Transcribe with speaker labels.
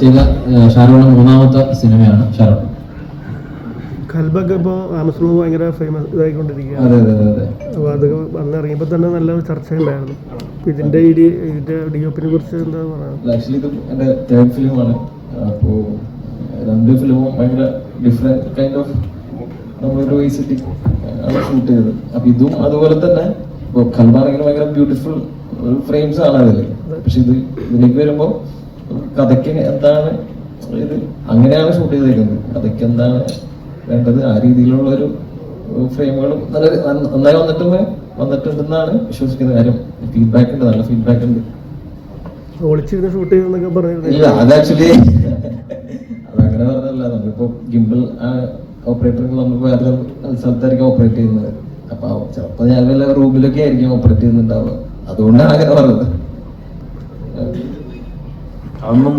Speaker 1: ചെയ്ത ഷാരൂഖിന്റെ മൂന്നാമത്തെ സിനിമയാണ്
Speaker 2: ഭയങ്കര ഫേമസ് ഇതായിക്കൊണ്ടിരിക്കുകയാണ്.
Speaker 1: അതെ അതെ അതെ അതെ.
Speaker 2: അപ്പോൾ അത് അന്ന് ഇറങ്ങിയപ്പോൾ തന്നെ നല്ല ചർച്ചയുണ്ടായിരുന്നു. അപ്പോൾ ഇതിന്റെ ഈ ഡി ഇതിന്റെ ഡി ഒപ്പിനെ കുറിച്ച് എന്താ പറയുക
Speaker 1: ആക്ച്വലി ഇത് എന്റെ തേർഡ് ഫിലിമാണ് അപ്പോൾ രണ്ട് ഫിലിമും ഭയങ്കര ഡിഫറെന്റ് കൈൻഡ് ഓഫ് നമ്മളൊരു വൈസിറ്റി ആണ് ഷൂട്ട് ചെയ്തത്. അപ്പം ഇതും അതുപോലെ തന്നെ ഇപ്പോൾ ഖൽബാണെങ്കിലും ഭയങ്കര ബ്യൂട്ടിഫുൾ ഫ്രെയിംസ് ആണ് അതിൽ പക്ഷെ ഇത് ഇതിലേക്ക് വരുമ്പോൾ കഥയ്ക്ക് എന്താണ് ഇത്? അങ്ങനെയാണ് ഷൂട്ട് ചെയ്തിരിക്കുന്നത്. കഥയ്ക്ക് എന്താണ് വേണ്ടത്? ആ രീതിയിലുള്ള ഒരു ഫ്രെയിമുകളും നല്ല നന്നായി വന്നിട്ടുണ്ട് വന്നിട്ടുണ്ടെന്നാണ് വിശ്വസിക്കുന്ന കാര്യം. ഫീഡ്ബാക്ക് ഉണ്ട് നല്ല ഫീഡ്ബാക്ക് ഉണ്ട്.
Speaker 2: ഒളിച്ചിരുന്ന് ഷൂട്ട് ചെയ്തെന്നൊക്കെ പറഞ്ഞു
Speaker 1: ഇല്ല അത് ആക്ച്വലി അതങ്ങനെ പറഞ്ഞല്ല നമ്മളിപ്പോ ഗിംബിൾ ഓപ്പറേറ്റർ നമ്മൾ വേറെ സ്ഥലത്തായിരിക്കും ഓപ്പറേറ്റ് ചെയ്യുന്നത്. അപ്പൊ ചിലപ്പോ ഞാൻ വല്ല റൂമിലൊക്കെ ആയിരിക്കും ഓപ്പറേറ്റ് ചെയ്യുന്നുണ്ടാവുക. അതുകൊണ്ടാണ് അങ്ങനെ പറഞ്ഞത്.
Speaker 3: അതൊന്നും